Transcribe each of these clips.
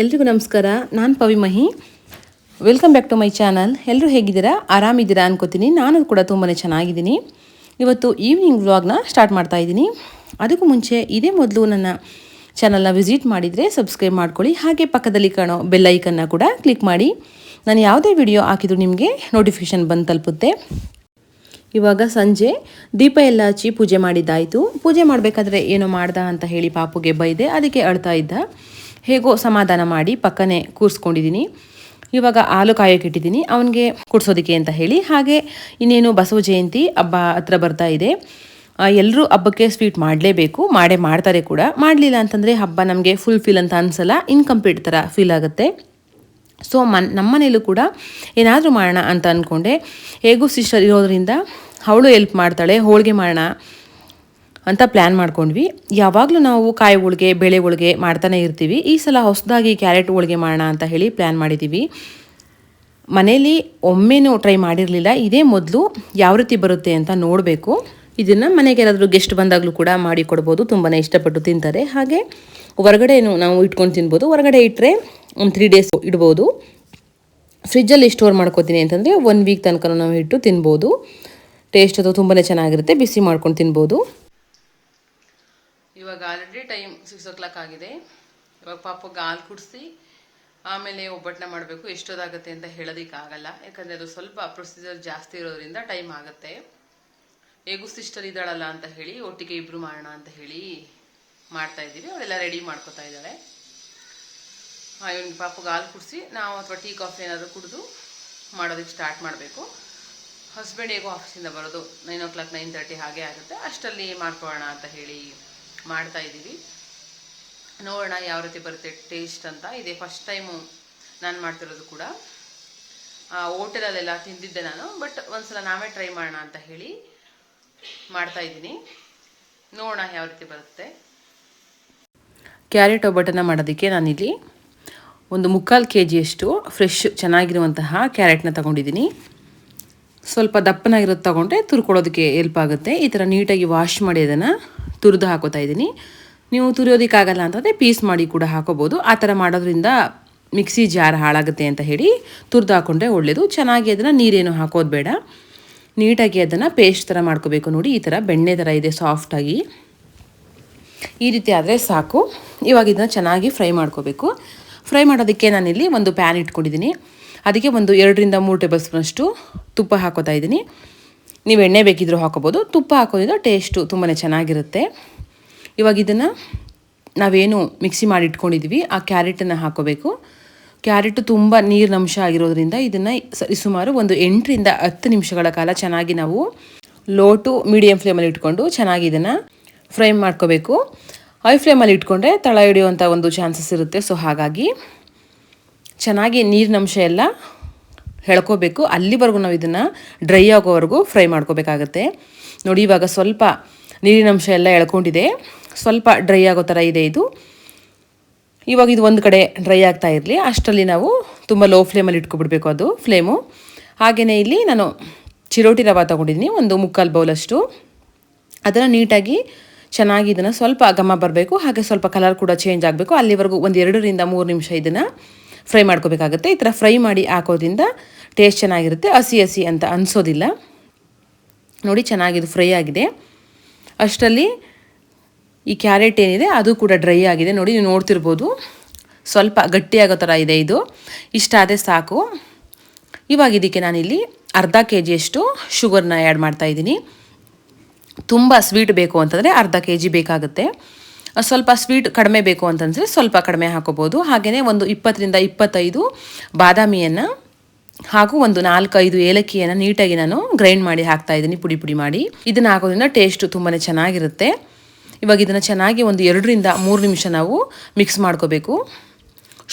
ಎಲ್ರಿಗೂ ನಮಸ್ಕಾರ. ನಾನು ಪವಿಮಹಿ welcome back to my channel ಎಲ್ಲರೂ ಹೇಗಿದ್ದೀರಾ? ಆರಾಮಿದ್ದೀರಾ ಅನ್ಕೋತೀನಿ. ನಾನು ಕೂಡ ತುಂಬಾ ಚೆನ್ನಾಗಿದ್ದೀನಿ. ಇವತ್ತು ಈವ್ನಿಂಗ್ ವ್ಲಾಗ್ನ ಸ್ಟಾರ್ಟ್ ಮಾಡ್ತಾ ಇದ್ದೀನಿ. ಅದಕ್ಕೂ ಮುಂಚೆ ಇದೇ ಮೊದಲು ನನ್ನ ಚಾನಲ್ನ ವಿಸಿಟ್ ಮಾಡಿದರೆ ಸಬ್ಸ್ಕ್ರೈಬ್ ಮಾಡ್ಕೊಳ್ಳಿ. ಹಾಗೆ ಪಕ್ಕದಲ್ಲಿ ಕಾಣೋ ಬೆಲ್ ಐಕನ್ನ ಕೂಡ ಕ್ಲಿಕ್ ಮಾಡಿ. ನಾನು ಯಾವುದೇ ವಿಡಿಯೋ ಹಾಕಿದ್ರು ನಿಮಗೆ ನೋಟಿಫಿಕೇಶನ್ ಬಂದು ತಲುಪುತ್ತೆ. ಇವಾಗ ಸಂಜೆ. ದೀಪ ಎಲ್ಲ ಹಚ್ಚಿ ಪೂಜೆ ಮಾಡಿದ್ದಾಯಿತು. ಪೂಜೆ ಮಾಡಬೇಕಾದ್ರೆ ಏನೋ ಮಾಡ್ದ ಅಂತ ಹೇಳಿ ಪಾಪುಗೆ ಬೈದೆ. ಅದಕ್ಕೆ ಅಳ್ತಾ ಇದ್ದ. ಹೇಗೋ ಸಮಾಧಾನ ಮಾಡಿ ಪಕ್ಕನೆ ಕೂರಿಸ್ಕೊಂಡಿದ್ದೀನಿ ಇವಾಗ ಹಾಲು ಕಾಯೋಕೆ ಇಟ್ಟಿದ್ದೀನಿ ಅವನಿಗೆ ಕುಡಿಸೋದಕ್ಕೆ ಅಂತ ಹೇಳಿ. ಹಾಗೆ ಇನ್ನೇನು ಬಸವ ಜಯಂತಿ ಹಬ್ಬ ಹತ್ರ ಬರ್ತಾ ಇದೆ. ಎಲ್ಲರೂ ಹಬ್ಬಕ್ಕೆ ಸ್ವೀಟ್ ಮಾಡಲೇಬೇಕು. ಮಾಡೇ ಮಾಡ್ತಾರೆ ಕೂಡ. ಮಾಡಲಿಲ್ಲ ಅಂತಂದರೆ ಹಬ್ಬ ನಮಗೆ ಫುಲ್ ಫಿಲ್ ಅಂತ ಅನಿಸಲ್ಲ. ಇನ್ಕಂಪ್ಲೀಟ್ ಥರ ಫೀಲ್ ಆಗುತ್ತೆ. ಸೊ ಮನ್, ನಮ್ಮ ಮನೇಲೂ ಕೂಡ ಏನಾದರೂ ಮಾಡೋಣ ಅಂತ ಅಂದ್ಕೊಂಡೆ ಹೇಗೂ ಸಿಸ್ಟರ್ ಇರೋದ್ರಿಂದ ಅವಳು ಹೆಲ್ಪ್ ಮಾಡ್ತಾಳೆ. ಹೋಳಿಗೆ ಮಾಡೋಣ. ಅಂತ ಪ್ಲ್ಯಾನ್ ಮಾಡ್ಕೊಂಡ್ವಿ. ಯಾವಾಗಲೂ ನಾವು ಕಾಯಿ ಹೋಳಿಗೆ, ಬೇಳೆ ಹೋಳಿಗೆ ಮಾಡ್ತಾನೆ ಇರ್ತೀವಿ. ಈ ಸಲ ಹೊಸದಾಗಿ ಕ್ಯಾರೆಟ್ ಹೋಳಿಗೆ ಮಾಡೋಣ ಅಂತ ಹೇಳಿ ಪ್ಲ್ಯಾನ್ ಮಾಡಿದ್ದೀವಿ ಮನೇಲಿ ಒಮ್ಮೆನೂ ಟ್ರೈ ಮಾಡಿರಲಿಲ್ಲ. ಇದೇ ಮೊದಲು ಯಾವ ರೀತಿ ಬರುತ್ತೆ ಅಂತ ನೋಡಬೇಕು. ಇದನ್ನು ಮನೆಗೆ ಯಾರಾದರೂ ಗೆಸ್ಟ್ ಬಂದಾಗಲೂ ಕೂಡ ಮಾಡಿ ಕೊಡ್ಬೋದು. ತುಂಬಾ ಇಷ್ಟಪಟ್ಟು ತಿಂತಾರೆ. ಹಾಗೆ ಹೊರಗಡೆನೂ ನಾವು ಇಟ್ಕೊಂಡು ತಿನ್ಬೋದು. ಹೊರಗಡೆ ಇಟ್ಟರೆ ಒಂದು ತ್ರೀ ಡೇಸ್ ಇಡ್ಬೋದು. ಫ್ರಿಜ್ಜಲ್ಲಿ ಸ್ಟೋರ್ ಮಾಡ್ಕೋತೀನಿ ಅಂತಂದರೆ ಒನ್ ವೀಕ್ ತನಕ ನಾವು ಇಟ್ಟು ತಿನ್ಬೋದು. ಟೇಸ್ಟ್ ಅದು ತುಂಬಾ ಚೆನ್ನಾಗಿರುತ್ತೆ. ಬಿಸಿ ಮಾಡ್ಕೊಂಡು ತಿನ್ಬೋದು. ಇವಾಗ already time six o'clock ಆಗಿದೆ. ಇವಾಗ ಪಾಪಗೆ ಹಾಲು ಕುಡಿಸಿ, ಆಮೇಲೆ ಒಬ್ಬಟ್ಟನ್ನ ಮಾಡಬೇಕು ಎಷ್ಟೊತ್ತಾಗುತ್ತೆ ಅಂತ ಹೇಳೋದಕ್ಕಾಗಲ್ಲ. ಯಾಕಂದರೆ ಅದು ಸ್ವಲ್ಪ ಪ್ರೊಸೀಜರ್ ಜಾಸ್ತಿ ಇರೋದ್ರಿಂದ ಟೈಮ್ ಆಗುತ್ತೆ. ಹೇಗೂ ಸಿಸ್ಟರ್ ಇದ್ದಾಳಲ್ಲ ಅಂತ ಹೇಳಿ, ಒಟ್ಟಿಗೆ ಇಬ್ಬರು ಮಾಡೋಣ ಅಂತ ಹೇಳಿ ಮಾಡ್ತಾ ಇದ್ದೀವಿ. ಅವಳೆಲ್ಲ ರೆಡಿ ಮಾಡ್ಕೋತಾ ಇದ್ದಾಳೆ ಇವನಿಗೆ ಪಾಪಗೆ ಹಾಲು ಕುಡಿಸಿ, ನಾವು ಅಥವಾ ಟೀ ಕಾಫಿ ಏನಾದರೂ ಕುಡಿದು ಮಾಡೋದಕ್ಕೆ ಸ್ಟಾರ್ಟ್ ಮಾಡಬೇಕು. ಹಸ್ಬೆಂಡ್ ಹೇಗೋ ಆಫೀಸಿಂದ ಬರೋದು nine o'clock nine thirty ಹಾಗೆ ಆಗುತ್ತೆ. ಅಷ್ಟರಲ್ಲಿ ಮಾಡ್ಕೊಳ್ಳೋಣ ಅಂತ ಹೇಳಿ ಮಾಡ್ತಾ ಇದ್ದೀವಿ. ನೋಡೋಣ ಯಾವ ರೀತಿ ಬರುತ್ತೆ ಟೇಸ್ಟ್ ಅಂತ. ಇದೇ ಫಸ್ಟ್ ಟೈಮು ನಾನು ಮಾಡ್ತಿರೋದು ಕೂಡ. ಹೋಟೆಲಲ್ಲೆಲ್ಲ ತಿಂದಿದ್ದೆ ನಾನು ಬಟ್ ಒಂದ್ಸಲ ನಾವೇ ಟ್ರೈ ಮಾಡೋಣ ಅಂತ ಹೇಳಿ ಮಾಡ್ತಾ ಇದ್ದೀನಿ. ನೋಡೋಣ ಯಾವ ರೀತಿ ಬರುತ್ತೆ. ಕ್ಯಾರೆಟ್ ಒಬ್ಬಟ್ಟನ್ನು ಮಾಡೋದಕ್ಕೆ ನಾನಿಲ್ಲಿ ಒಂದು ಮುಕ್ಕಾಲು ಕೆ ಜಿಯಷ್ಟು ಫ್ರೆಶ್ ಚೆನ್ನಾಗಿರುವಂತಹ ಕ್ಯಾರೆಟ್ನ ತಗೊಂಡಿದ್ದೀನಿ. ಸ್ವಲ್ಪ ದಪ್ಪನಾಗಿರೋದು ತೊಗೊಂಡ್ರೆ ತುರ್ಕೊಳ್ಳೋದಕ್ಕೆ ಹೆಲ್ಪ್ ಆಗುತ್ತೆ. ಈ ಥರ ನೀಟಾಗಿ ವಾಶ್ ಮಾಡಿ ಅದನ್ನು ತುರಿದು ಹಾಕೋತಾ ಇದ್ದೀನಿ. ನೀವು ತುರಿಯೋದಕ್ಕಾಗಲ್ಲ ಅಂತಂದರೆ ಪೀಸ್ ಮಾಡಿ ಕೂಡ ಹಾಕೋಬೋದು. ಆ ಥರ ಮಾಡೋದ್ರಿಂದ ಮಿಕ್ಸಿ ಜಾರ್ ಹಾಳಾಗುತ್ತೆ ಅಂತ ಹೇಳಿ ತುರಿದು ಹಾಕೊಂಡ್ರೆ ಒಳ್ಳೆಯದು ಚೆನ್ನಾಗಿ ಅದನ್ನು ನೀರೇನು ಹಾಕೋದು ಬೇಡ. ನೀಟಾಗಿ ಅದನ್ನು ಪೇಸ್ಟ್ ಥರ ಮಾಡ್ಕೋಬೇಕು ನೋಡಿ. ಈ ಥರ ಬೆಣ್ಣೆ ಥರ ಇದೆ ಸಾಫ್ಟಾಗಿ ಈ ರೀತಿ ಆದರೆ ಸಾಕು. ಇವಾಗ ಇದನ್ನು ಚೆನ್ನಾಗಿ ಫ್ರೈ ಮಾಡ್ಕೋಬೇಕು. ಫ್ರೈ ಮಾಡೋದಕ್ಕೆ ನಾನಿಲ್ಲಿ ಒಂದು ಪ್ಯಾನ್ ಇಟ್ಕೊಂಡಿದ್ದೀನಿ. ಅದಕ್ಕೆ ಒಂದು ಎರಡರಿಂದ ಮೂರು ಟೇಬಲ್ ಸ್ಪೂನಷ್ಟು ತುಪ್ಪ ಹಾಕೋತಾ ಇದ್ದೀನಿ. ನೀವು ಎಣ್ಣೆ ಬೇಕಿದ್ರೂ ಹಾಕೋಬೋದು. ತುಪ್ಪ ಹಾಕೋದ್ರಿಂದ ಟೇಸ್ಟು ತುಂಬಾ ಚೆನ್ನಾಗಿರುತ್ತೆ. ಇವಾಗ ಇದನ್ನು ನಾವೇನು ಮಿಕ್ಸಿ ಮಾಡಿ ಇಟ್ಕೊಂಡಿದ್ವಿ, ಆ ಕ್ಯಾರೆಟನ್ನು ಹಾಕೋಬೇಕು. ಕ್ಯಾರೆಟು ತುಂಬ ನೀರಿನಂಶ ಆಗಿರೋದ್ರಿಂದ ಇದನ್ನು ಸರಿಸುಮಾರು ಒಂದು ಎಂಟರಿಂದ ಹತ್ತು ನಿಮಿಷಗಳ ಕಾಲ ಚೆನ್ನಾಗಿ ನಾವು ಲೋ ಟು ಮೀಡಿಯಮ್ ಫ್ಲೇಮಲ್ಲಿ ಇಟ್ಕೊಂಡು ಚೆನ್ನಾಗಿ ಇದನ್ನು ಫ್ರೈ ಮಾಡ್ಕೋಬೇಕು. ಹೈ ಫ್ಲೇಮಲ್ಲಿ ಇಟ್ಕೊಂಡ್ರೆ ತಳ ಹಿಡಿಯುವಂಥ ಒಂದು ಚಾನ್ಸಸ್ ಇರುತ್ತೆ. ಸೊ ಹಾಗಾಗಿ ಚೆನ್ನಾಗಿ ನೀರಿನಂಶ ಎಲ್ಲ ಹೇಳ್ಕೋಬೇಕು. ಅಲ್ಲಿವರೆಗೂ ನಾವು ಇದನ್ನು ಡ್ರೈ ಆಗೋವರೆಗೂ ಫ್ರೈ ಮಾಡ್ಕೋಬೇಕಾಗತ್ತೆ. ನೋಡಿ, ಇವಾಗ ಸ್ವಲ್ಪ ನೀರಿನಂಶ ಎಲ್ಲ ಎಳ್ಕೊಂಡಿದೆ. ಸ್ವಲ್ಪ ಡ್ರೈ ಆಗೋ ಥರ ಇದೆ ಇದು. ಇವಾಗ ಇದು ಒಂದು ಕಡೆ ಡ್ರೈ ಆಗ್ತಾ ಇರಲಿ. ಅಷ್ಟರಲ್ಲಿ ನಾವು ತುಂಬ ಲೋ ಫ್ಲೇಮಲ್ಲಿ ಇಟ್ಕೊಬಿಡ್ಬೇಕು ಅದು ಫ್ಲೇಮು ಹಾಗೆಯೇ ಇಲ್ಲಿ ನಾನು ಚಿರೋಟಿ ರವ ತೊಗೊಂಡಿದ್ದೀನಿ, ಒಂದು ಮುಕ್ಕಾಲು ಬೌಲಷ್ಟು ಅದನ್ನು ನೀಟಾಗಿ ಚೆನ್ನಾಗಿ ಇದನ್ನು ಸ್ವಲ್ಪ ಘಮ ಬರಬೇಕು. ಹಾಗೆ ಸ್ವಲ್ಪ ಕಲರ್ ಕೂಡ ಚೇಂಜ್ ಆಗಬೇಕು. ಅಲ್ಲಿವರೆಗೂ ಒಂದು ಎರಡರಿಂದ ಮೂರು ನಿಮಿಷ ಇದನ್ನು ಫ್ರೈ ಮಾಡ್ಕೋಬೇಕಾಗುತ್ತೆ. ಈ ಥರ ಫ್ರೈ ಮಾಡಿ ಹಾಕೋದ್ರಿಂದ ಟೇಸ್ಟ್ ಚೆನ್ನಾಗಿರುತ್ತೆ. ಹಸಿ ಹಸಿ ಅಂತ ಅನಿಸೋದಿಲ್ಲ. ನೋಡಿ ಚೆನ್ನಾಗಿದೆ ಫ್ರೈ ಆಗಿದೆ. ಅಷ್ಟರಲ್ಲಿ ಈ ಕ್ಯಾರೆಟ್ ಏನಿದೆ, ಅದು ಕೂಡ ಡ್ರೈ ಆಗಿದೆ. ನೋಡಿ ನೀವು ನೋಡ್ತಿರ್ಬೋದು. ಸ್ವಲ್ಪ ಗಟ್ಟಿಯಾಗೋ ಥರ ಇದೆ ಇದು. ಇಷ್ಟ ಆದರೆ ಸಾಕು. ಇವಾಗ ಇದಕ್ಕೆ ನಾನಿಲ್ಲಿ ಅರ್ಧ ಕೆ ಜಿಯಷ್ಟು ಶುಗರ್ನ ಆ್ಯಡ್ ಮಾಡ್ತಾಯಿದ್ದೀನಿ ತುಂಬ ಸ್ವೀಟ್ ಬೇಕು ಅಂತಂದರೆ ಅರ್ಧ ಕೆ ಜಿ ಬೇಕಾಗುತ್ತೆ. ಸ್ವಲ್ಪ ಸ್ವೀಟ್ ಕಡಿಮೆ ಬೇಕು ಅಂತಂದರೆ ಸ್ವಲ್ಪ ಕಡಿಮೆ ಹಾಕೋಬೋದು. ಹಾಗೆಯೇ ಒಂದು ಇಪ್ಪತ್ತರಿಂದ ಇಪ್ಪತ್ತೈದು ಬಾದಾಮಿಯನ್ನು ಹಾಗೂ ಒಂದು ನಾಲ್ಕೈದು ಏಲಕ್ಕಿಯನ್ನು ನೀಟಾಗಿ ನಾನು ಗ್ರೈಂಡ್ ಮಾಡಿ ಹಾಕ್ತಾ ಇದ್ದೀನಿ, ಪುಡಿ ಪುಡಿ ಮಾಡಿ. ಇದನ್ನು ಹಾಕೋದ್ರಿಂದ ಟೇಸ್ಟು ತುಂಬಾ ಚೆನ್ನಾಗಿರುತ್ತೆ. ಇವಾಗ ಇದನ್ನು ಚೆನ್ನಾಗಿ ಒಂದು ಎರಡರಿಂದ ಮೂರು ನಿಮಿಷ ನಾವು ಮಿಕ್ಸ್ ಮಾಡ್ಕೋಬೇಕು.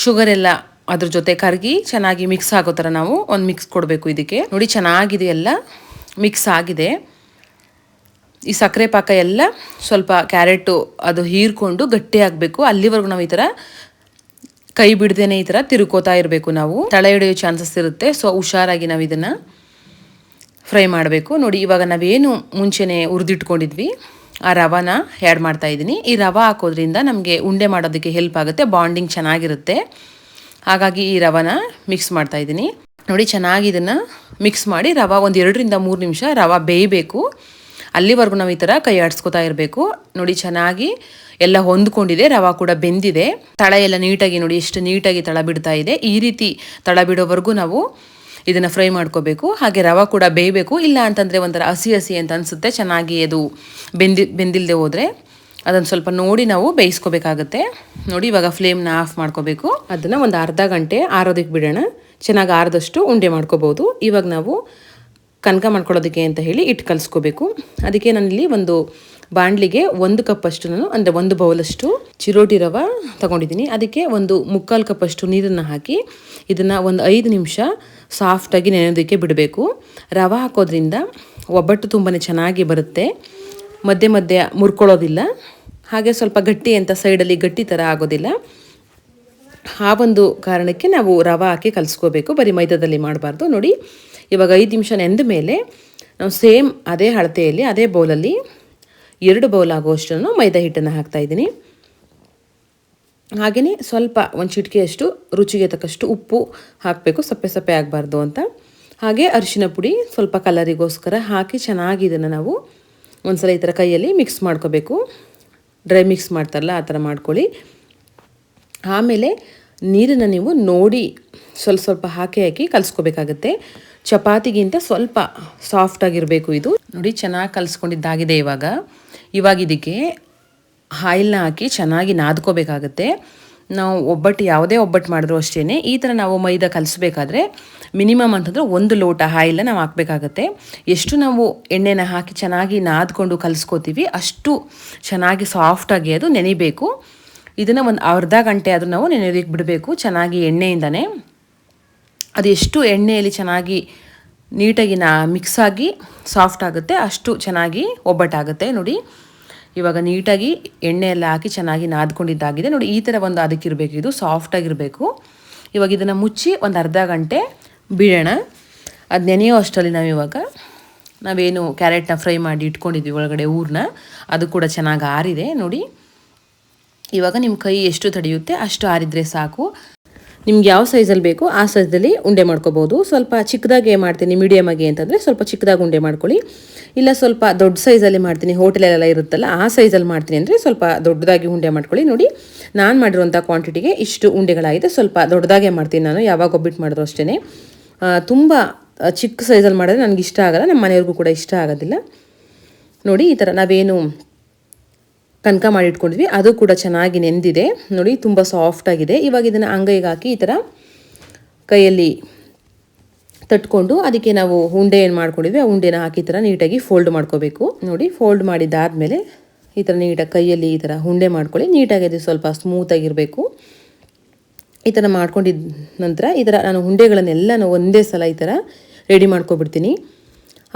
ಶುಗರ್ ಎಲ್ಲ ಅದ್ರ ಜೊತೆ ಕರಗಿ ಚೆನ್ನಾಗಿ ಮಿಕ್ಸ್ ಆಗೋ ಥರ ನಾವು ಒಂದು ಮಿಕ್ಸ್ ಕೊಡಬೇಕು ಇದಕ್ಕೆ. ನೋಡಿ ಚೆನ್ನಾಗಿದೆ ಎಲ್ಲ ಮಿಕ್ಸ್ ಆಗಿದೆ. ಈ ಸಕ್ಕರೆ ಪಾಕ ಎಲ್ಲ ಸ್ವಲ್ಪ ಕ್ಯಾರೆಟು, ಅದು ಹೀರ್ಕೊಂಡು ಗಟ್ಟಿ ಆಗಬೇಕು. ಅಲ್ಲಿವರೆಗೂ ನಾವು ಈ ಥರ ಕೈ ಬಿಡ್ದೇನೆ ಈ ಥರ ತಿರುಕೋತಾ ಇರಬೇಕು ನಾವು. ತಳ ಹಿಡಿಯೋ ಚಾನ್ಸಸ್ ಇರುತ್ತೆ. ಸೊ ಹುಷಾರಾಗಿ ನಾವು ಇದನ್ನು ಫ್ರೈ ಮಾಡಬೇಕು. ನೋಡಿ, ಇವಾಗ ನಾವೇನು ಮುಂಚೆನೇ ಹುರಿದಿಟ್ಕೊಂಡಿದ್ವಿ, ಆ ರವಾನ ಆ್ಯಡ್ ಮಾಡ್ತಾ ಇದ್ದೀನಿ. ಈ ರವ ಹಾಕೋದ್ರಿಂದ ನಮಗೆ ಉಂಡೆ ಮಾಡೋದಕ್ಕೆ ಹೆಲ್ಪ್ ಆಗುತ್ತೆ ಬಾಂಡಿಂಗ್ ಚೆನ್ನಾಗಿರುತ್ತೆ. ಹಾಗಾಗಿ ಈ ರವಾನ ಮಿಕ್ಸ್ ಮಾಡ್ತಾ ಇದ್ದೀನಿ. ನೋಡಿ, ಚೆನ್ನಾಗಿ ಇದನ್ನು ಮಿಕ್ಸ್ ಮಾಡಿ ರವೆ ಒಂದು ಎರಡರಿಂದ ಮೂರು ನಿಮಿಷ ರವೆ ಬೇಯಬೇಕು. ಅಲ್ಲಿವರೆಗೂ ನಾವು ಈ ಥರ ಕೈ ಆಡಿಸ್ಕೊತಾ ಇರಬೇಕು. ನೋಡಿ, ಚೆನ್ನಾಗಿ ಎಲ್ಲ ಹೊಂದ್ಕೊಂಡಿದೆ. ರವೆ ಕೂಡ ಬೆಂದಿದೆ. ತಳ ಎಲ್ಲ ನೀಟಾಗಿ ನೋಡಿ, ಎಷ್ಟು ನೀಟಾಗಿ ತಳ ಬಿಡ್ತಾ ಇದೆ. ಈ ರೀತಿ ತಳ ಬಿಡೋವರೆಗೂ ನಾವು ಇದನ್ನು ಫ್ರೈ ಮಾಡ್ಕೋಬೇಕು. ಹಾಗೆ ರವ ಕೂಡ ಬೇಯಬೇಕು. ಇಲ್ಲ ಅಂತಂದರೆ ಒಂಥರ ಹಸಿ ಹಸಿ ಅಂತ ಅನಿಸುತ್ತೆ. ಚೆನ್ನಾಗಿ ಅದು ಬೆಂದಿ ಬೆಂದಿಲ್ಲದೆ ಹೋದರೆ ಅದನ್ನು ಸ್ವಲ್ಪ ನೋಡಿ ನಾವು ಬೇಯಿಸ್ಕೋಬೇಕಾಗತ್ತೆ. ನೋಡಿ, ಇವಾಗ ಫ್ಲೇಮ್ನ ಆಫ್ ಮಾಡ್ಕೋಬೇಕು. ಅದನ್ನು ಒಂದು ಅರ್ಧ ಗಂಟೆ ಆರೋದಕ್ಕೆ ಬಿಡೋಣ. ಚೆನ್ನಾಗಿ ಆರದಷ್ಟು ಉಂಡೆ ಮಾಡ್ಕೋಬೋದು. ಇವಾಗ ನಾವು ಕನಕ ಮಾಡ್ಕೊಳ್ಳೋದಕ್ಕೆ ಅಂತ ಹೇಳಿ ಇಟ್ಟು ಕಲಿಸ್ಕೋಬೇಕು. ಅದಕ್ಕೆ ನಾನಿಲ್ಲಿ ಒಂದು ಬಾಣಲಿಗೆ ಒಂದು ಕಪ್ಪಷ್ಟು ನಾನು, ಅಂದರೆ ಒಂದು ಬೌಲಷ್ಟು ಚಿರೋಟಿ ರವ ತಗೊಂಡಿದ್ದೀನಿ. ಅದಕ್ಕೆ ಒಂದು ಮುಕ್ಕಾಲು ಕಪ್ಪಷ್ಟು ನೀರನ್ನು ಹಾಕಿ ಇದನ್ನು ಒಂದು ಐದು ನಿಮಿಷ ಸಾಫ್ಟಾಗಿ ನೆನೆಯೋದಕ್ಕೆ ಬಿಡಬೇಕು. ರವೆ ಹಾಕೋದ್ರಿಂದ ಒಬ್ಬಟ್ಟು ತುಂಬಾ ಚೆನ್ನಾಗಿ ಬರುತ್ತೆ. ಮಧ್ಯೆ ಮಧ್ಯೆ ಮುರ್ಕೊಳ್ಳೋದಿಲ್ಲ. ಹಾಗೆ ಸ್ವಲ್ಪ ಗಟ್ಟಿ ಅಂತ ಸೈಡಲ್ಲಿ ಗಟ್ಟಿ ಥರ ಆಗೋದಿಲ್ಲ. ಆ ಒಂದು ಕಾರಣಕ್ಕೆ ನಾವು ರವೆ ಹಾಕಿ ಕಲಿಸ್ಕೋಬೇಕು. ಬರೀ ಮೈದಾದಲ್ಲಿ ಮಾಡಬಾರ್ದು. ನೋಡಿ ಇವಾಗ ಐದು ನಿಮಿಷ ನೆಂದ ಮೇಲೆ ನಾವು ಸೇಮ್ ಅದೇ ಅಳತೆಯಲ್ಲಿ, ಅದೇ ಬೌಲಲ್ಲಿ ಎರಡು ಬೌಲ್ ಆಗುವಷ್ಟನ್ನು ಮೈದಾ ಹಿಟ್ಟನ್ನು ಹಾಕ್ತಾಯಿದ್ದೀನಿ ಹಾಗೆಯೇ ಸ್ವಲ್ಪ ಒಂದು ಚಿಟಿಕೆಯಷ್ಟು ರುಚಿಗೆ ತಕ್ಕಷ್ಟು ಉಪ್ಪು ಹಾಕಬೇಕು, ಸಪ್ಪೆ ಸಪ್ಪೆ ಆಗಬಾರ್ದು ಅಂತ. ಹಾಗೆ ಅರಿಶಿನ ಪುಡಿ ಸ್ವಲ್ಪ ಕಲರಿಗೋಸ್ಕರ ಹಾಕಿ ಚೆನ್ನಾಗಿ ಇದನ್ನು ನಾವು ಒಂದ್ಸಲ ಈ ಥರ ಕೈಯಲ್ಲಿ ಮಿಕ್ಸ್ ಮಾಡ್ಕೋಬೇಕು. ಡ್ರೈ ಮಿಕ್ಸ್ ಮಾಡ್ತಾರಲ್ಲ, ಆ ಥರ ಮಾಡ್ಕೊಳ್ಳಿ. ಆಮೇಲೆ ನೀರನ್ನು ನೀವು ನೋಡಿ ಸ್ವಲ್ಪ ಸ್ವಲ್ಪ ಹಾಕಿ ಹಾಕಿ ಕಲಿಸ್ಕೋಬೇಕಾಗತ್ತೆ. ಚಪಾತಿಗಿಂತ ಸ್ವಲ್ಪ ಸಾಫ್ಟಾಗಿರಬೇಕು ಇದು. ನೋಡಿ, ಚೆನ್ನಾಗಿ ಕಲಿಸ್ಕೊಂಡಿದ್ದಾಗಿದೆ ಇವಾಗ. ಇವಾಗ ಇದಕ್ಕೆ ಆಯಿಲ್ನ ಹಾಕಿ ಚೆನ್ನಾಗಿ ನಾದ್ಕೋಬೇಕಾಗತ್ತೆ. ನಾವು ಒಬ್ಬಟ್ಟು, ಯಾವುದೇ ಒಬ್ಬಟ್ಟು ಮಾಡಿದ್ರು ಅಷ್ಟೇ ಈ ಥರ ನಾವು ಮೈದಾ ಕಲಿಸ್ಬೇಕಾದ್ರೆ ಮಿನಿಮಮ್ ಅಂತಂದರೆ ಒಂದು ಲೋಟ ಆಯಿಲ್ನ ನಾವು ಹಾಕಬೇಕಾಗತ್ತೆ. ಎಷ್ಟು ನಾವು ಎಣ್ಣೆನ ಹಾಕಿ ಚೆನ್ನಾಗಿ ನಾದ್ಕೊಂಡು ಕಲಿಸ್ಕೋತೀವಿ, ಅಷ್ಟು ಚೆನ್ನಾಗಿ ಸಾಫ್ಟಾಗಿ ಅದು ನೆನಿಬೇಕು. ಇದನ್ನು ಒಂದು ಅರ್ಧ ಗಂಟೆ ಆದರೂ ನಾವು ನೆನೆಯೋದಕ್ಕೆ ಬಿಡಬೇಕು, ಚೆನ್ನಾಗಿ ಎಣ್ಣೆಯಿಂದನೇ. ಅದು ಎಷ್ಟು ಎಣ್ಣೆಯಲ್ಲಿ ಚೆನ್ನಾಗಿ ನೀಟಾಗಿ ನಾ ಮಿಕ್ಸ್ ಆಗಿ ಸಾಫ್ಟ್ ಆಗುತ್ತೆ, ಅಷ್ಟು ಚೆನ್ನಾಗಿ ಒಬ್ಬಟ್ಟಾಗುತ್ತೆ ನೋಡಿ, ಇವಾಗ ನೀಟಾಗಿ ಎಣ್ಣೆ ಹಾಕಿ ಚೆನ್ನಾಗಿ ನಾದ್ಕೊಂಡಿದ್ದಾಗಿದೆ. ನೋಡಿ, ಈ ಥರ ಒಂದು ಅದಕ್ಕಿರಬೇಕು. ಇದು ಸಾಫ್ಟಾಗಿರಬೇಕು ಇವಾಗ ಇದನ್ನು ಮುಚ್ಚಿ ಒಂದು ಅರ್ಧ ಗಂಟೆ ಬಿಡೋಣ. ಅದು ನೆನೆಯೋ ಅಷ್ಟರಲ್ಲಿ ನಾವು ಇವಾಗ ನಾವೇನು ಕ್ಯಾರೆಟ್ನ ಫ್ರೈ ಮಾಡಿ ಇಟ್ಕೊಂಡಿದ್ವಿ ಒಳಗಡೆ ಊರನ್ನ ಅದು ಕೂಡ ಚೆನ್ನಾಗಿ ಆರಿದೆ. ನೋಡಿ, ಇವಾಗ ನಿಮ್ಮ ಕೈ ಎಷ್ಟು ತಡೆಯುತ್ತೆ ಅಷ್ಟು ಆರಿದ್ರೆ ಸಾಕು. ನಿಮ್ಗೆ ಯಾವ ಸೈಜಲ್ಲಿ ಬೇಕು ಆ ಸೈಜಲ್ಲಿ ಉಂಡೆ ಮಾಡ್ಕೋಬೋದು. ಸ್ವಲ್ಪ ಚಿಕ್ಕದಾಗೆ ಮಾಡ್ತೀನಿ ಮೀಡಿಯಮ್ ಆಗಿ ಅಂತಂದರೆ ಸ್ವಲ್ಪ ಚಿಕ್ಕದಾಗಿ ಉಂಡೆ ಮಾಡ್ಕೊಳ್ಳಿ. ಇಲ್ಲ ಸ್ವಲ್ಪ ದೊಡ್ಡ ಸೈಜಲ್ಲಿ ಮಾಡ್ತೀನಿ ಹೋಟೆಲಲ್ಲೆಲ್ಲ ಇರುತ್ತಲ್ಲ ಆ ಸೈಜಲ್ಲಿ ಮಾಡ್ತೀನಿ ಅಂದರೆ ಸ್ವಲ್ಪ ದೊಡ್ಡದಾಗಿ ಉಂಡೆ ಮಾಡ್ಕೊಳ್ಳಿ. ನೋಡಿ, ನಾನು ಮಾಡಿರುವಂಥ ಕ್ವಾಂಟಿಟಿಗೆ ಇಷ್ಟು ಉಂಡೆಗಳಾಗಿದೆ. ಸ್ವಲ್ಪ ದೊಡ್ಡದಾಗೆ ಮಾಡ್ತೀನಿ ನಾನು, ಯಾವಾಗ ಒಬ್ಬಿಟ್ಟು ಮಾಡಿದ್ರು ಅಷ್ಟೇ ತುಂಬ ಚಿಕ್ಕ ಸೈಜಲ್ಲಿ ಮಾಡಿದ್ರೆ ನನಗೆ ಇಷ್ಟ ಆಗಲ್ಲ ನಮ್ಮ ಮನೆಯವ್ರಿಗೂ ಕೂಡ ಇಷ್ಟ ಆಗೋದಿಲ್ಲ. ನೋಡಿ, ಈ ಥರ ನಾವೇನು ಕನಕ ಮಾಡಿ ಇಟ್ಕೊಂಡಿದ್ವಿ ಅದು ಕೂಡ ಚೆನ್ನಾಗಿ ನೆಂದಿದೆ. ನೋಡಿ, ತುಂಬ ಸಾಫ್ಟಾಗಿದೆ ಇವಾಗ ಇದನ್ನು ಅಂಗೈಗೆ ಹಾಕಿ ಈ ಥರ ಕೈಯಲ್ಲಿ ತಟ್ಕೊಂಡು ಅದಕ್ಕೆ ನಾವು ಉಂಡೆ ಏನು ಮಾಡ್ಕೊಂಡಿದ್ವಿ? ಆ ಉಂಡೆನ ಹಾಕಿ ಈ ಥರ ನೀಟಾಗಿ ಫೋಲ್ಡ್ ಮಾಡ್ಕೋಬೇಕು. ನೋಡಿ ಫೋಲ್ಡ್ ಮಾಡಿದ್ದಾದಮೇಲೆ ಈ ಥರ ನೀಟಾಗಿ ಕೈಯಲ್ಲಿ ಈ ಥರ ಉಂಡೆ ಮಾಡ್ಕೊಳ್ಳಿ. ನೀಟಾಗಿ ಅದು ಸ್ವಲ್ಪ ಸ್ಮೂತಾಗಿರಬೇಕು ಈ ಥರ ಮಾಡ್ಕೊಂಡಿದ್ದ ನಂತರ ಈ ಥರ ನಾನು ಉಂಡೆಗಳನ್ನೆಲ್ಲ ಒಂದೇ ಸಲ ಈ ಥರ ರೆಡಿ ಮಾಡ್ಕೊಬಿಡ್ತೀನಿ.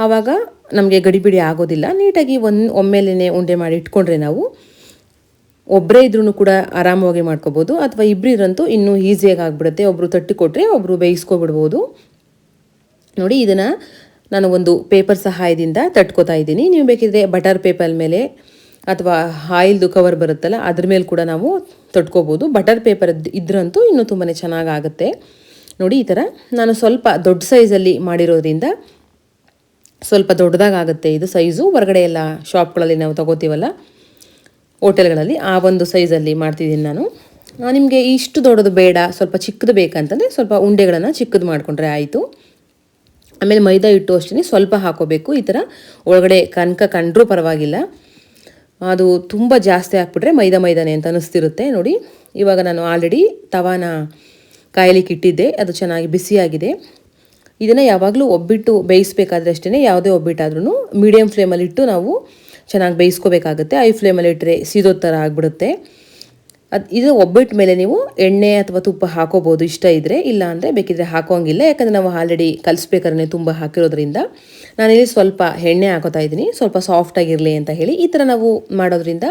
ಆವಾಗ ನಮಗೆ ಗಡಿಬಿಡಿ ಆಗೋದಿಲ್ಲ. ನೀಟಾಗಿ ಒಂದು ಒಮ್ಮೆಲೇ ಉಂಡೆ ಮಾಡಿ ಇಟ್ಕೊಂಡ್ರೆ ನಾವು ಒಬ್ಬರೇ ಇದ್ರೂ ಕೂಡ ಆರಾಮವಾಗಿ ಮಾಡ್ಕೋಬೋದು. ಅಥವಾ ಇಬ್ಬರಿದ್ರಂತೂ ಇನ್ನೂ ಈಸಿಯಾಗಿ ಆಗಿಬಿಡುತ್ತೆ. ಒಬ್ಬರು ತಟ್ಟಿ ಕೊಟ್ಟರೆ ಒಬ್ಬರು ಬೇಯಿಸ್ಕೊಬಿಡ್ಬೋದು. ನೋಡಿ, ಇದನ್ನು ನಾನು ಒಂದು ಪೇಪರ್ ಸಹಾಯದಿಂದ ತಟ್ಕೋತಾ ಇದ್ದೀನಿ. ನೀವು ಬೇಕಿದ್ರೆ ಬಟರ್ ಪೇಪರ್ ಮೇಲೆ ಅಥವಾ ಆಯಿಲ್ದು ಕವರ್ ಬರುತ್ತಲ್ಲ, ಅದ್ರ ಮೇಲೆ ಕೂಡ ನಾವು ತಟ್ಕೋಬೋದು. ಬಟರ್ ಪೇಪರ್ ಇದ್ರಂತೂ ಇನ್ನೂ ತುಂಬಾ ಚೆನ್ನಾಗಾಗುತ್ತೆ. ನೋಡಿ, ಈ ಥರ ನಾನು ಸ್ವಲ್ಪ ದೊಡ್ಡ ಸೈಜಲ್ಲಿ ಮಾಡಿರೋದ್ರಿಂದ ಸ್ವಲ್ಪ ದೊಡ್ಡದಾಗುತ್ತೆ ಇದು ಸೈಜು. ಹೊರಗಡೆ ಎಲ್ಲ ಶಾಪ್ಗಳಲ್ಲಿ ನಾವು ತಗೋತೀವಲ್ಲ, ಹೋಟೆಲ್ಗಳಲ್ಲಿ ಆ ಒಂದು ಸೈಜಲ್ಲಿ ಮಾಡ್ತಿದ್ದೀನಿ ನಾನು. ನಿಮಗೆ ಇಷ್ಟು ದೊಡ್ಡದು ಬೇಡ, ಸ್ವಲ್ಪ ಚಿಕ್ಕದು ಬೇಕಂತಂದರೆ ಸ್ವಲ್ಪ ಉಂಡೆಗಳನ್ನು ಚಿಕ್ಕದು ಮಾಡಿಕೊಂಡ್ರೆ ಆಯಿತು. ಆಮೇಲೆ ಮೈದಾ ಇಟ್ಟು ಅಷ್ಟೇ ಸ್ವಲ್ಪ ಹಾಕೋಬೇಕು. ಈ ಥರ ಒಳಗಡೆ ಕನಕ ಕಂಡರೂ ಪರವಾಗಿಲ್ಲ. ಅದು ತುಂಬ ಜಾಸ್ತಿ ಹಾಕ್ಬಿಟ್ರೆ ಮೈದಾ ಮೈದಾನೆ ಅಂತ ಅನ್ನಿಸ್ತಿರುತ್ತೆ ನೋಡಿ. ಇವಾಗ ನಾನು ಆಲ್ರೆಡಿ ತವಾನ ಕಾಯಲಿಕ್ಕೆ ಇಟ್ಟಿದ್ದೆ. ಅದು ಚೆನ್ನಾಗಿ ಬಿಸಿಯಾಗಿದೆ. ಇದನ್ನು ಯಾವಾಗಲೂ ಒಬ್ಬಿಟ್ಟು ಬೇಯಿಸ್ಬೇಕಾದ್ರೆ ಅಷ್ಟೇ ಯಾವುದೇ ಒಬ್ಬಿಟ್ಟಾದ್ರೂ ಮೀಡಿಯಮ್ ಫ್ಲೇಮಲ್ಲಿಟ್ಟು ನಾವು ಚೆನ್ನಾಗಿ ಬೇಯಿಸ್ಕೋಬೇಕಾಗುತ್ತೆ. ಐ ಫ್ಲೇಮಲ್ಲಿಟ್ಟರೆ ಸೀದೋ ಥರ ಆಗಿಬಿಡುತ್ತೆ. ಅದು ಇದು ಒಬ್ಬಿಟ್ಟ ಮೇಲೆ ನೀವು ಎಣ್ಣೆ ಅಥವಾ ತುಪ್ಪ ಹಾಕೋಬೋದು ಇಷ್ಟ ಇದ್ದರೆ ಇಲ್ಲ ಅಂದರೆ ಬೇಕಿದ್ರೆ ಹಾಕೋಂಗಿಲ್ಲ. ಯಾಕಂದರೆ ನಾವು ಆಲ್ರೆಡಿ ಕಲಿಸ್ಬೇಕಾದ್ರೆ ತುಂಬ ಹಾಕಿರೋದ್ರಿಂದ ನಾನಿಲ್ಲಿ ಸ್ವಲ್ಪ ಎಣ್ಣೆ ಹಾಕೋತಾ ಇದ್ದೀನಿ. ಸ್ವಲ್ಪ ಸಾಫ್ಟಾಗಿರಲಿ ಅಂತ ಹೇಳಿ ಈ ಥರ ನಾವು ಮಾಡೋದ್ರಿಂದ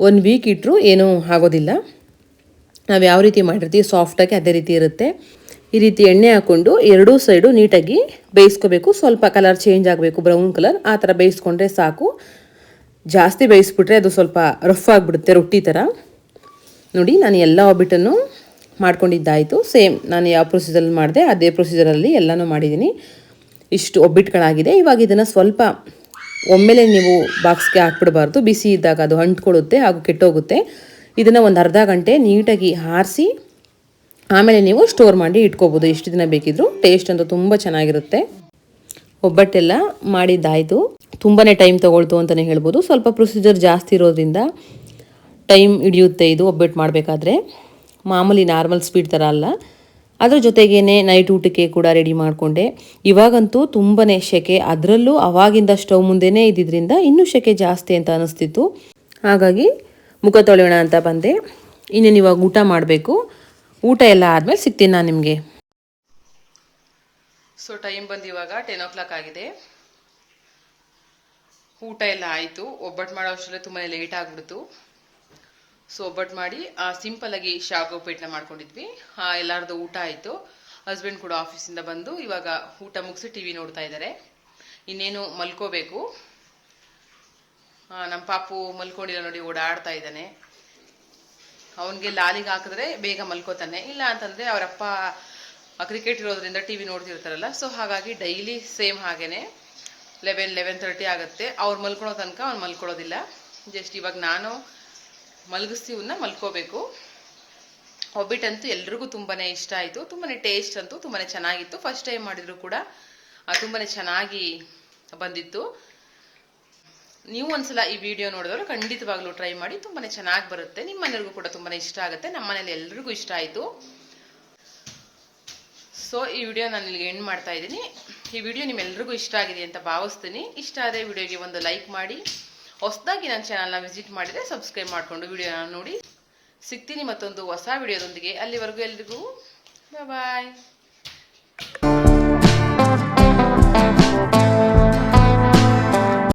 ಒಂದು ವೀಕ್ ಇಟ್ಟರು ಏನೂ ಆಗೋದಿಲ್ಲ. ನಾವು ಯಾವ ರೀತಿ ಮಾಡಿರ್ತೀವಿ ಸಾಫ್ಟಾಗಿ ಅದೇ ರೀತಿ ಇರುತ್ತೆ. ಈ ರೀತಿ ಎಣ್ಣೆ ಹಾಕ್ಕೊಂಡು ಎರಡೂ ಸೈಡು ನೀಟಾಗಿ ಬೇಯಿಸ್ಕೋಬೇಕು. ಸ್ವಲ್ಪ ಕಲರ್ ಚೇಂಜ್ ಆಗಬೇಕು ಬ್ರೌನ್ ಕಲರ್ ಆ ಥರ ಬೇಯಿಸ್ಕೊಂಡ್ರೆ ಸಾಕು. ಜಾಸ್ತಿ ಬೇಯಿಸ್ಬಿಟ್ರೆ ಅದು ಸ್ವಲ್ಪ ರಫ್ ಆಗಿಬಿಡುತ್ತೆ, ರೊಟ್ಟಿ ಥರ. ನೋಡಿ, ನಾನು ಎಲ್ಲ ಒಬ್ಬಿಟ್ಟನ್ನು ಮಾಡ್ಕೊಂಡಿದ್ದಾಯಿತು. ಸೇಮ್ ನಾನು ಯಾವ ಪ್ರೊಸೀಜರಲ್ಲಿ ಮಾಡಿದೆ, ಅದೇ ಪ್ರೊಸೀಜರಲ್ಲಿ ಎಲ್ಲನೂ ಮಾಡಿದ್ದೀನಿ. ಇಷ್ಟು ಒಬ್ಬಿಟ್ಟುಗಳಾಗಿದೆ ಇವಾಗ ಇದನ್ನು ಸ್ವಲ್ಪ ಒಮ್ಮೆಲೆ ನೀವು ಬಾಕ್ಸ್ಗೆ ಹಾಕ್ಬಿಡಬಾರ್ದು. ಬಿಸಿ ಇದ್ದಾಗ ಅದು ಅಂಟ್ಕೊಳ್ಳುತ್ತೆ ಹಾಗೂ ಕೆಟ್ಟೋಗುತ್ತೆ. ಇದನ್ನು ಒಂದು ಅರ್ಧ ಗಂಟೆ ನೀಟಾಗಿ ಹಾರಿಸಿ ಆಮೇಲೆ ನೀವು ಸ್ಟೋರ್ ಮಾಡಿ ಇಟ್ಕೋಬೋದು. ಎಷ್ಟು ದಿನ ಬೇಕಿದ್ರೂ ಟೇಸ್ಟ್ ಅಂತೂ ತುಂಬ ಚೆನ್ನಾಗಿರುತ್ತೆ. ಒಬ್ಬಟ್ಟೆಲ್ಲ ಮಾಡಿದ್ದಾಯಿತು. ತುಂಬಾ ಟೈಮ್ ತೊಗೊಳ್ತು ಅಂತಲೇ ಹೇಳ್ಬೋದು. ಸ್ವಲ್ಪ ಪ್ರೊಸೀಜರ್ ಜಾಸ್ತಿ ಇರೋದ್ರಿಂದ ಟೈಮ್ ಹಿಡಿಯುತ್ತೆ ಇದು ಒಬ್ಬಟ್ಟು ಮಾಡಬೇಕಾದ್ರೆ. ಮಾಮೂಲಿ ನಾರ್ಮಲ್ ಸ್ಪೀಡ್ ಥರ ಅಲ್ಲ. ಅದ್ರ ಜೊತೆಗೇನೆ ನೈಟ್ ಊಟಕ್ಕೆ ಕೂಡ ರೆಡಿ ಮಾಡಿಕೊಂಡೆ. ಇವಾಗಂತೂ ತುಂಬಾ ಶೆಕೆ. ಅದರಲ್ಲೂ ಅವಾಗಿಂದ ಸ್ಟವ್ ಮುಂದೆನೇ ಇದ್ದಿದ್ದರಿಂದ ಇನ್ನೂ ಶೆಕೆ ಜಾಸ್ತಿ ಅಂತ ಅನಿಸ್ತಿತ್ತು. ಹಾಗಾಗಿ ಮುಖ ತೊಳೆಯೋಣ ಅಂತ ಬಂದೆ. ಇನ್ನೇನು ಇವಾಗ ಊಟ ಮಾಡಬೇಕು. ಊಟ ಎಲ್ಲ ಆದಮೇಲೆ ಸಿಗ್ತೀನಿ ನಾನು ನಿಮಗೆ. ಸೊ ಟೈಮ್ ಬಂದು ಇವಾಗ ಟೆನ್ ಓ ಕ್ಲಾಕ್ ಆಗಿದೆ. ಊಟ ಎಲ್ಲ ಆಯಿತು. ಒಬ್ಬಟ್ಟು ಮಾಡೋ ಅಷ್ಟರಲ್ಲೇ ತುಂಬಾ ಲೇಟ್ ಆಗಿಬಿಡ್ತು. ಸೊ ಒಬ್ಬಟ್ಟು ಮಾಡಿ ಸಿಂಪಲಾಗಿ ಶಾವಿಗೆ ಉಪ್ಪಿಟ್ಟನ್ನ ಮಾಡ್ಕೊಂಡಿದ್ವಿ. ಆ, ಎಲ್ಲರದು ಊಟ ಆಯಿತು. ಹಸ್ಬೆಂಡ್ ಕೂಡ ಆಫೀಸಿಂದ ಬಂದು ಇವಾಗ ಊಟ ಮುಗಿಸಿ ಟಿ ವಿ ನೋಡ್ತಾ ಇದ್ದಾರೆ ಇನ್ನೇನು ಮಲ್ಕೋಬೇಕು. ನಮ್ಮ ಪಾಪು ಮಲ್ಕೊಂಡಿಲ್ಲ ನೋಡಿ ಓಡಾಡ್ತಾ ಇದ್ದಾನೆ. ಅವನಿಗೆ ಲಾಲಿಗೆ ಹಾಕಿದ್ರೆ ಬೇಗ ಮಲ್ಕೋತಾನೆ. ಇಲ್ಲ ಅಂತಂದರೆ ಅವರಪ್ಪ ಕ್ರಿಕೆಟ್ ಇರೋದ್ರಿಂದ ಟಿ ವಿ ನೋಡ್ತಿರ್ತಾರಲ್ಲ ಸೊ ಹಾಗಾಗಿ ಡೈಲಿ ಸೇಮ್ ಹಾಗೇನೆ. ಲೆವೆನ್ ಲೆವೆನ್ ತರ್ಟಿ ಆಗುತ್ತೆ. ಅವ್ರು ಮಲ್ಕೊಳ್ಳೋ ತನಕ ಅವ್ನು ಮಲ್ಕೊಳ್ಳೋದಿಲ್ಲ. ಜಸ್ಟ್ ಇವಾಗ ನಾನು ಮಲಗಿಸ್ತೀವನ್ನ ಮಲ್ಕೋಬೇಕು. ಒಬ್ಬಿಟ್ಟಂತೂ ಎಲ್ರಿಗೂ ತುಂಬಾ ಇಷ್ಟ ಆಯಿತು. ತುಂಬಾ ಟೇಸ್ಟ್ ಅಂತೂ ತುಂಬಾ ಚೆನ್ನಾಗಿತ್ತು. ಫಸ್ಟ್ ಟೈಮ್ ಮಾಡಿದ್ರು ಕೂಡ ತುಂಬಾ ಚೆನ್ನಾಗಿ ಬಂದಿತ್ತು. ನೀವು ಒಂದ್ಸಲ ಈ ವಿಡಿಯೋ ನೋಡಿದವರು ಖಂಡಿತವಾಗ್ಲೂ ಟ್ರೈ ಮಾಡಿ ತುಂಬಾ ಚೆನ್ನಾಗಿ ಬರುತ್ತೆ. ನಿಮ್ಮ ಮನೆಯವ್ರಿಗೂ ಕೂಡ ತುಂಬಾ ಇಷ್ಟ ಆಗುತ್ತೆ. ನಮ್ಮ ಮನೇಲಿ ಎಲ್ರಿಗೂ ಇಷ್ಟ ಆಯಿತು. ಸೊ ಈ ವಿಡಿಯೋ ನಾನು ಇಲ್ಲಿಗೆ ಎಂಡ್ ಮಾಡ್ತಾ ಇದ್ದೀನಿ. ಈ ವಿಡಿಯೋ ನಿಮ್ಮೆಲ್ರಿಗೂ ಇಷ್ಟ ಆಗಿದೆ ಅಂತ ಭಾವಿಸ್ತೀನಿ. ಇಷ್ಟ ಆದರೆ ವಿಡಿಯೋಗೆ ಒಂದು ಲೈಕ್ ಮಾಡಿ. ಹೊಸದಾಗಿ ನನ್ನ ಚಾನಲ್ನ ವಿಸಿಟ್ ಮಾಡಿದರೆ ಸಬ್ಸ್ಕ್ರೈಬ್ ಮಾಡಿಕೊಂಡು ವಿಡಿಯೋನ ನೋಡಿ. ಸಿಗ್ತೀನಿ ಮತ್ತೊಂದು ಹೊಸ ವಿಡಿಯೋದೊಂದಿಗೆ ಅಲ್ಲಿವರೆಗೂ ಎಲ್ರಿಗೂ ಬಾಯ್